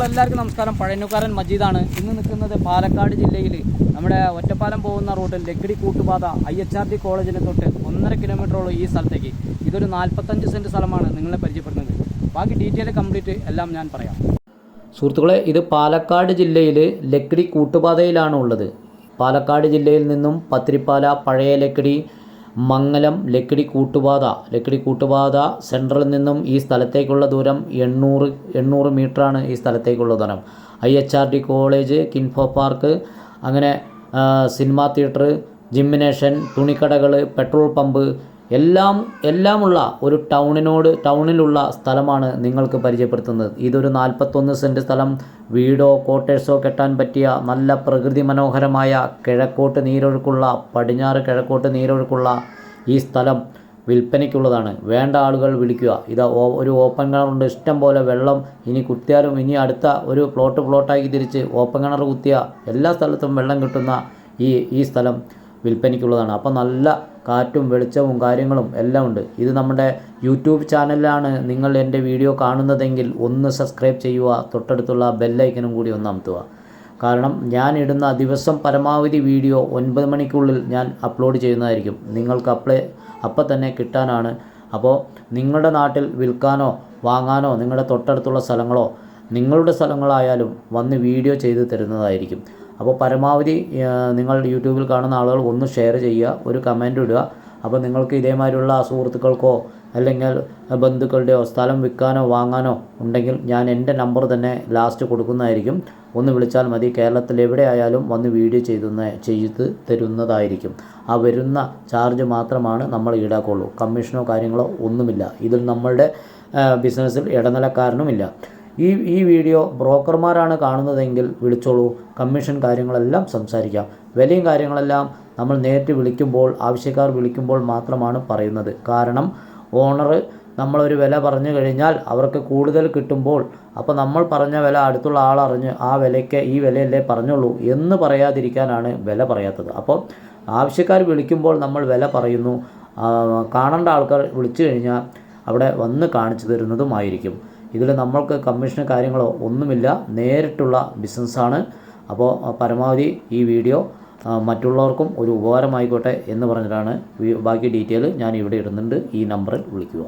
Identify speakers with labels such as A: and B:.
A: സുഹൃത്തുക്കളെല്ലാവർക്കും നമസ്കാരം. പഴയനുകാരൻ മജീദാണ്. ഇന്ന് നിൽക്കുന്നത് പാലക്കാട് ജില്ലയിൽ നമ്മുടെ ഒറ്റപ്പാലം പോകുന്ന റൂട്ടിൽ Lakkidi Koottupatha I H R D കോളേജിന് തൊട്ട് ഒന്നര കിലോമീറ്ററോളം ഈ സ്ഥലത്തേക്ക്. ഇതൊരു നാൽപ്പത്തഞ്ച് സെന്റ് സ്ഥലമാണ് നിങ്ങളെ പരിചയപ്പെടുന്നത് ബാക്കി ഡീറ്റെയിൽ കംപ്ലീറ്റ് എല്ലാം ഞാൻ പറയാം. സുഹൃത്തുക്കളെ ഇത് പാലക്കാട് ജില്ലയിൽ ലക്കിടി കൂട്ടുപാതയിലാണ് ഉള്ളത് പാലക്കാട് ജില്ലയിൽ നിന്നും പത്തിരിപ്പാല പഴയ ലക്കിടി മംഗലം ലക്കിടി കൂട്ടുപാത. ലക്കിടി കൂട്ടുപാത സെൻട്രലിൽ നിന്നും ഈ സ്ഥലത്തേക്കുള്ള ദൂരം എണ്ണൂറ് എണ്ണൂറ് മീറ്ററാണ് ഈ സ്ഥലത്തേക്കുള്ള ദൂരം. I H R D college Kinfra park അങ്ങനെ സിനിമാ തിയേറ്റർ ജിമ്മിനേഷൻ തുണിക്കടകൾ പെട്രോൾ പമ്പ് എല്ലാം എല്ലാമുള്ള ഒരു ടൗണിനോട് ടൗണിലുള്ള സ്ഥലമാണ് നിങ്ങൾക്ക് പരിചയപ്പെടുത്തുന്നത്. ഇതൊരു നാൽപ്പത്തൊന്ന് സെന്റ് സ്ഥലം. വീടോ കോട്ടേഴ്സോ കെട്ടാൻ പറ്റിയ നല്ല പ്രകൃതി മനോഹരമായ കിഴക്കോട്ട് നീരൊഴുക്കുള്ള പടിഞ്ഞാറ് കിഴക്കോട്ട് നീരൊഴുക്കുള്ള ഈ സ്ഥലം വിൽപ്പനയ്ക്കുള്ളതാണ്. വേണ്ട ആളുകൾ വിളിക്കുക. ഇത് ഒരു ഓപ്പൺ കിണറുണ്ട് ഇഷ്ടം പോലെ വെള്ളം ഇനി കുത്തിയാലും ഇനി അടുത്ത ഒരു പ്ലോട്ട് പ്ലോട്ടാക്കി തിരിച്ച് ഓപ്പൺ കിണർ കുത്തിയ എല്ലാ സ്ഥലത്തും വെള്ളം കിട്ടുന്ന ഈ ഈ സ്ഥലം. വിൽപ്പനയ്ക്കുള്ളതാണ്. അപ്പോൾ നല്ല കാറ്റും വെളിച്ചവും കാര്യങ്ങളും എല്ലാം ഉണ്ട്. ഇത് നമ്മുടെ യൂട്യൂബ് ചാനലിലാണ് നിങ്ങൾ എന്റെ വീഡിയോ കാണുന്നതെങ്കിൽ ഒന്ന് സബ്സ്ക്രൈബ് ചെയ്യുക തൊട്ടടുത്തുള്ള ബെല്ലൈക്കനും കൂടി ഒന്ന് അമർത്തുക. കാരണം ഞാൻ ഇടുന്ന ദിവസം പരമാവധി വീഡിയോ ഒൻപത് മണിക്കുള്ളിൽ ഞാൻ അപ്ലോഡ് ചെയ്യുന്നതായിരിക്കും. നിങ്ങൾക്ക് അപ്ലൈ അപ്പം തന്നെ കിട്ടാനാണ്. അപ്പോൾ നിങ്ങളുടെ നാട്ടിൽ വിൽക്കാനോ വാങ്ങാനോ നിങ്ങളുടെ തൊട്ടടുത്തുള്ള സ്ഥലങ്ങളോ നിങ്ങളുടെ സ്ഥലങ്ങളായാലും വന്ന് വീഡിയോ ചെയ്ത് തരുന്നതായിരിക്കും. അപ്പോൾ പരമാവധി നിങ്ങൾ യൂട്യൂബിൽ കാണുന്ന ആളുകൾ ഒന്ന് ഷെയർ ചെയ്യുക ഒരു കമന്റ് ഇടുക. അപ്പോൾ നിങ്ങൾക്ക് ഇതേമാതിരിയുള്ള സുഹൃത്തുക്കൾക്കോ അല്ലെങ്കിൽ ബന്ധുക്കളുടെയോ സ്ഥലം വിൽക്കാനോ വാങ്ങാനോ ഉണ്ടെങ്കിൽ ഞാൻ എന്റെ നമ്പർ തന്നെ ലാസ്റ്റ് കൊടുക്കുന്നതായിരിക്കും. ഒന്ന് വിളിച്ചാൽ മതി. കേരളത്തിൽ എവിടെയായാലും വന്ന് വീഡിയോ ചെയ്തുന്ന ചെയ്ത് തരുന്നതായിരിക്കും. ആ വരുന്ന ചാർജ് മാത്രമാണ് നമ്മൾ ഈടാക്കുള്ളൂ. കമ്മീഷനോ കാര്യങ്ങളോ ഒന്നുമില്ല. ഇതിൽ നമ്മളുടെ ബിസിനസ്സിൽ ഇടനിലക്കാരനുമില്ല. ഈ ഈ വീഡിയോ ബ്രോക്കർമാരാണ് കാണുന്നതെങ്കിൽ വിളിച്ചോളൂ. കമ്മീഷൻ കാര്യങ്ങളെല്ലാം സംസാരിക്കാം. വിലയും കാര്യങ്ങളെല്ലാം നമ്മൾ നേരിട്ട് വിളിക്കുമ്പോൾ ആവശ്യക്കാർ വിളിക്കുമ്പോൾ മാത്രമാണ് പറയുന്നത്. കാരണം ഓണർ നമ്മളൊരു വില പറഞ്ഞു കഴിഞ്ഞാൽ അവർക്ക് കൂടുതൽ കിട്ടുമ്പോൾ അപ്പോൾ നമ്മൾ പറഞ്ഞ വില അടുത്തുള്ള ആൾ ആളറിഞ്ഞ് ആ വിലയ്ക്ക് ഈ വിലയല്ലേ പറഞ്ഞുള്ളൂ എന്ന് പറയാതിരിക്കാനാണ് വില പറയാത്തത്. അപ്പോൾ ആവശ്യക്കാർ വിളിക്കുമ്പോൾ നമ്മൾ വില പറയുന്നു. കാണേണ്ട ആൾക്കാർ വിളിച്ചു കഴിഞ്ഞാൽ അവിടെ വന്ന് കാണിച്ചു തരുന്നതുമായിരിക്കും. ഇതിൽ നമ്മൾക്ക് കമ്മീഷന് കാര്യങ്ങളോ ഒന്നുമില്ല. നേരിട്ടുള്ള ബിസിനസ്സാണ് അപ്പോൾ പരമാവധി ഈ വീഡിയോ മറ്റുള്ളവർക്കും ഒരു ഉപകാരമായിക്കോട്ടെ എന്ന് പറഞ്ഞിട്ടാണ് ബാക്കി ഡീറ്റെയിൽ ഞാൻ ഇവിടെ ഇടുന്നുണ്ട്. ഈ നമ്പറിൽ വിളിക്കുക.